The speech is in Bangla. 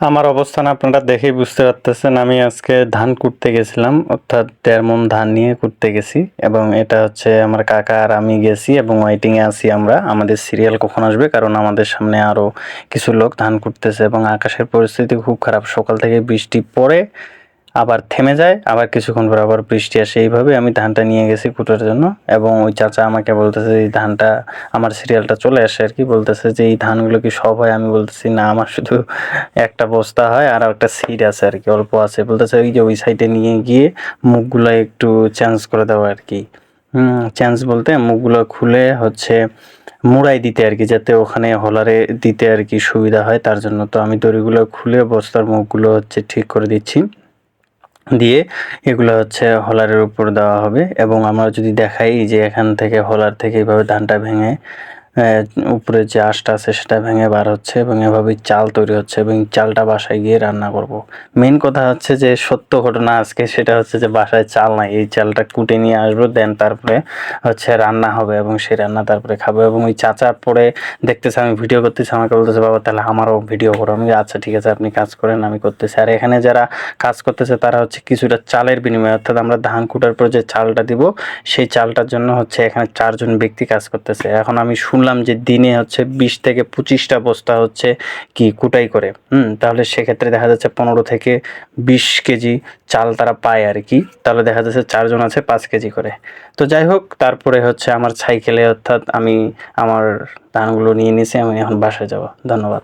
আমার অবস্থান আপনারা দেখেই বুঝতে পারতেছেন। আমি আজকে ধান কুটতে গেছিলাম, অর্থাৎ দেড় মন ধান নিয়ে কুটতে গেছি এবং এটা হচ্ছে আমার কাকা আর আমি গেছি এবং ওয়াইটিংয়ে আছি আমরা। আমাদের সিরিয়াল কখন আসবে? কারণ আমাদের সামনে আরও কিছু লোক ধান কুটতেছে এবং আকাশের পরিস্থিতি খুব খারাপ। সকাল থেকে বৃষ্টি পড়ে আবার থেমে যায়, আবার কিছুক্ষণ পর আবার বৃষ্টি আসে। এইভাবে আমি ধানটা নিয়ে গেছি কুটার জন্য এবং ওই চাচা আমাকে বলতেছে এই ধানটা, আমার সিরিয়ালটা চলে আসে আর কি। বলতেছে যে, এই ধানগুলো কি সব হয়? আমি বলতেছি, না, আমার শুধু একটা বস্তা হয় আর একটা সিট আছে আর কি, অল্প আছে। বলতেছে, ওই যে ওই সাইডে নিয়ে গিয়ে মুখগুলো একটু চেঞ্জ করে দেওয়া আর কি। চেঞ্জ বলতে মুখগুলো খুলে হচ্ছে মুড়াই দিতে আর কি, যাতে ওখানে হলারে দিতে আর কি সুবিধা হয়। তার জন্য তো আমি দড়িগুলো খুলে বস্তার মুখগুলো হচ্ছে ঠিক করে দিচ্ছি। দিয়ে এগুলো হচ্ছে হলারের উপর দেওয়া হবে এবং আমরা যদি দেখাই যে এখান থেকে হলার থেকে এভাবে ধানটা ভেঙে উপরে যে আঁশটা আছে সেটা ভেঙে বার হচ্ছে এবং এভাবেই চাল তৈরি হচ্ছে এবং চালটা বাসায় গিয়ে রান্না করব। মেন কথা হচ্ছে যে সত্য ঘটনা আজকে সেটা হচ্ছে যে বাসায় চাল নাই। এই চালটা কুটে নিয়ে আসব, দেন তারপরে হচ্ছে রান্না হবে এবং সেই রান্না তারপরে খাব এবং ওই চাচা পরে দেখতেছে, আমি ভিডিও করতেছি, আমাকে বলতেছে, বাবা, তাহলে আমারও ভিডিও করো। আমি আচ্ছা ঠিক আছে, আপনি কাজ করেন, আমি করতেছি। আর এখানে যারা কাজ করতেছে, তারা হচ্ছে কিছুটা চালের বিনিময়ে, অর্থাৎ আমরা ধান কুটার পর যে চালটা দিব, সেই চালটার জন্য হচ্ছে এখানে চারজন ব্যক্তি কাজ করতেছে। এখন আমি শুনলাম যে দিনে হচ্ছে বিশ থেকে পঁচিশটা বস্তা হচ্ছে কি কুটাই করে, হুম, তাহলে সেক্ষেত্রে দেখা যাচ্ছে পনেরো থেকে বিশ কেজি চাল তারা পায় আর কি, তাহলে দেখা যাচ্ছে চারজন আছে পাঁচ কেজি করে। তো যাই হোক, তারপরে হচ্ছে আমার সাইকেলে অর্থাৎ আমি আমার ধানগুলো নিয়ে নিয়েছি আমি এখন বাসায় যাব। ধন্যবাদ।